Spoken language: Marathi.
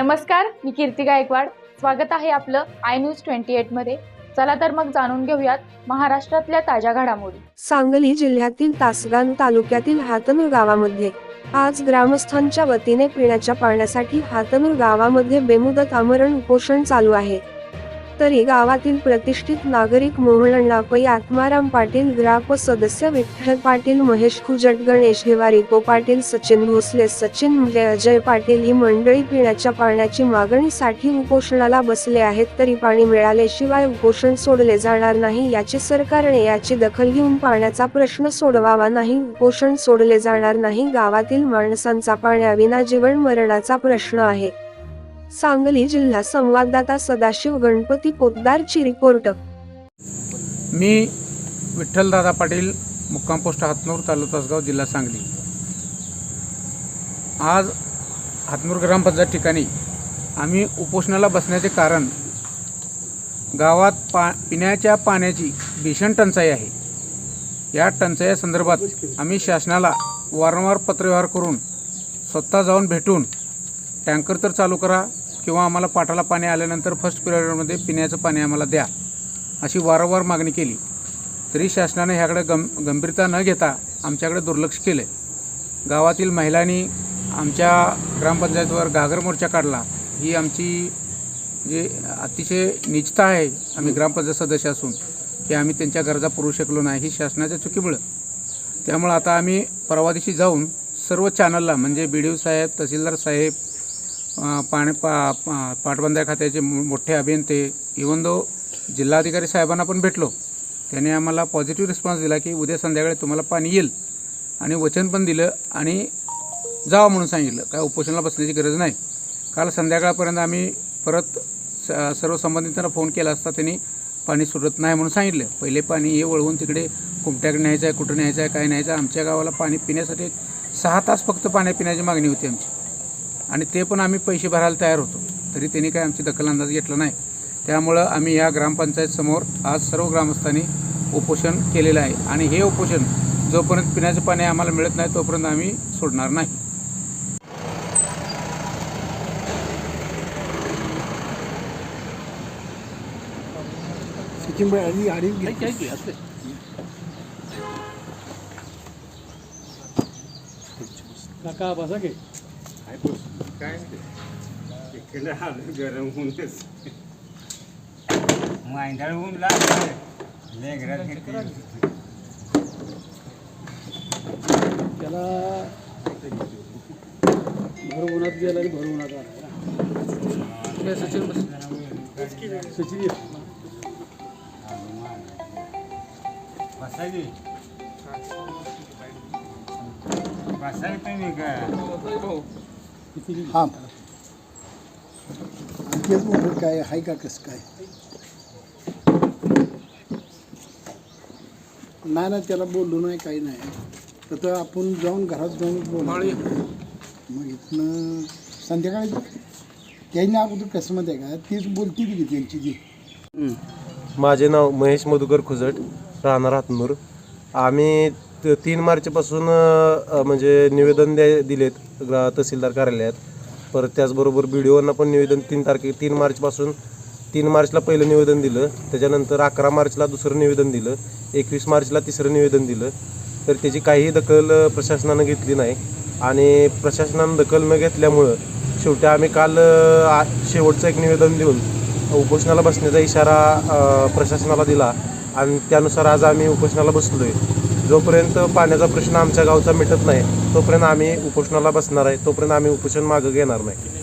नमस्कार मी कीर्ती गायकवाड. स्वागत आहे आपलं आय न्यूज ट्वेंटी एटमध्ये. चला तर मग जाणून घेऊयात महाराष्ट्रातल्या ताज्या घडामोडी. सांगली जिल्ह्यातील तासगाव तालुक्यातील हातनूर गावामध्ये आज ग्रामस्थांच्या वतीने पिण्याच्या पाण्यासाठी हातनूर गावामध्ये बेमुदत आमरण उपोषण चालू आहे. तरी गावातील प्रतिष्ठित नागरिक मोहनअण्णा पै आत्माराम पाटील ग्राप सदस्य विठ्ठल पाटील महेश खुजट गणेश हिवारीको पाटील सचिन भोसले सचिन मुले अजय पाटील ही मंडळी पिण्याच्या पाण्याची मागणीसाठी उपोषणाला बसले आहेत. तरी पाणी मिळाल्याशिवाय उपोषण सोडले जाणार नाही. याची सरकारने याची दखल घेऊन पाण्याचा प्रश्न सोडवावा नाही. उपोषण सोडले जाणार नाही. गावातील माणसांचा पाण्याविना जीवन मरणाचा प्रश्न आहे. सांगली जिल्हा संवाददाता सदाशिव गणपती पोतदारची रिपोर्ट मी विठ्ठलदादा पाटील मुक्काम पोस्ट हातनूर तालुका तासगाव जिल्हा सांगली. आज हातनूर ग्रामपंचायत ठिकाणी आम्ही उपोषणाला बसण्याचे कारण गावात पा पिण्याच्या पाण्याची भीषण टंचाई आहे. या टंचाई संदर्भात आम्ही शासनाला वारंवार पत्रव्यवहार करून स्वतः जाऊन भेटून टँकर तर चालू करा किंवा आम्हाला पाटाला पाणी आल्यानंतर फर्स्ट पिरियडमध्ये पिण्याचं पाणी आम्हाला द्या अशी वारंवार मागणी केली. तरी शासनाने ह्याकडे गं गंभीरता न घेता आमच्याकडे दुर्लक्ष केले. गावातील महिलांनी आमच्या ग्रामपंचायतीवर घागर मोर्चा काढला. ही आमची जे अतिशय निचता आहे आम्ही ग्रामपंचायत सदस्य असून की आम्ही त्यांच्या गरजा पुरू शकलो नाही ही शासनाच्या चुकीमुळं. त्यामुळं आता आम्ही परवा दिवशी जाऊन सर्व चॅनलला म्हणजे बी डी ओ साहेब तहसीलदार साहेब पाणी पा पा- पाटबंधारे खात्याचे मोठे अभियंते. इवन दो जिल्हाधिकारी साहेबांना पण भेटलो त्याने आम्हाला पॉझिटिव्ह रिस्पॉन्स दिला की उद्या संध्याकाळी तुम्हाला पाणी येईल. आणि वचन पण दिलं आणि जावं म्हणून सांगितलं. काय उपोषणाला बसण्याची गरज नाही. काल संध्याकाळपर्यंत आम्ही परत स सर्व संबंधितांना फोन केला असता त्यांनी पाणी सुटत नाही म्हणून सांगितलं. पहिले पाणी हे वळवून तिकडे कुमट्याकडे न्यायचं आहे कुठं न्यायचं आहे काय न्यायचं आहे. आमच्या गावाला पाणी पिण्यासाठी सहा तास फक्त पाणी पिण्याची मागणी होती आमची. आणि ते पण आम्ही पैसे भरायला तयार होतो. तरी त्यांनी काय आमची दखल अंदाज घेतला नाही. त्यामुळं आम्ही या ग्रामपंचायत समोर आज सर्व ग्रामस्थांनी उपोषण केलेलं आहे. आणि हे उपोषण जोपर्यंत पिण्याचं पाणी आम्हाला मिळत नाही तोपर्यंत आम्ही सोडणार नाही. काका बसा की. मांडळ ऊन लागलं. लेकरात त्याला भर उन्हात गेला आणि भर उन्हात आला. हे सचिन बस. सचिन. बसायची. बसाय तुम्ही का किती हां. तेच म्हणलं काय आहे? का कसं काय? नाही ना त्याला बोललो नाही काही नाही. तर आपण जाऊन घरात जाऊन बोलू. माळी. मग इथनं संध्याकाळी त्यांनी अगोदर कसं माहिती आहे का? तीच बोलती की त्यांची जी. माझे नाव महेश मधुकर खुजट राहणार हातनूर. आम्ही त- तीन मार्चपासून अ, म्हणजे निवेदन द्या दिलेत ग्रा तहसीलदार कार्यालयात. परत त्याचबरोबर बी डी ओना पण निवेदन तीन तारखे तीन मार्चपासून तीन मार्चला पहिलं निवेदन दिलं त्याच्यानंतर अकरा मार्चला दुसरं निवेदन दिलं एकवीस मार्चला तिसरं निवेदन दिलं. तर त्याची काहीही दखल अ, प्रशासनानं घेतली नाही. आणि प्रशासनानं दखल न घेतल्यामुळं शेवटी आम्ही काल अ, आ- शेवटचं एक निवेदन देऊन उपोषणाला बसण्याचा इशारा अ, प्रशासनाला दिला. आणि त्यानुसार आज आम्ही उपोषणाला बसलो आहे जोपर्यंत पाण्याचा प्रश्न आमच्या गावचा मिटत नाही तोपर्यंत आम्ही उपोषणाला बसणार आहे तोपर्यंत आम्ही उपोषण मागं घेणार नाही.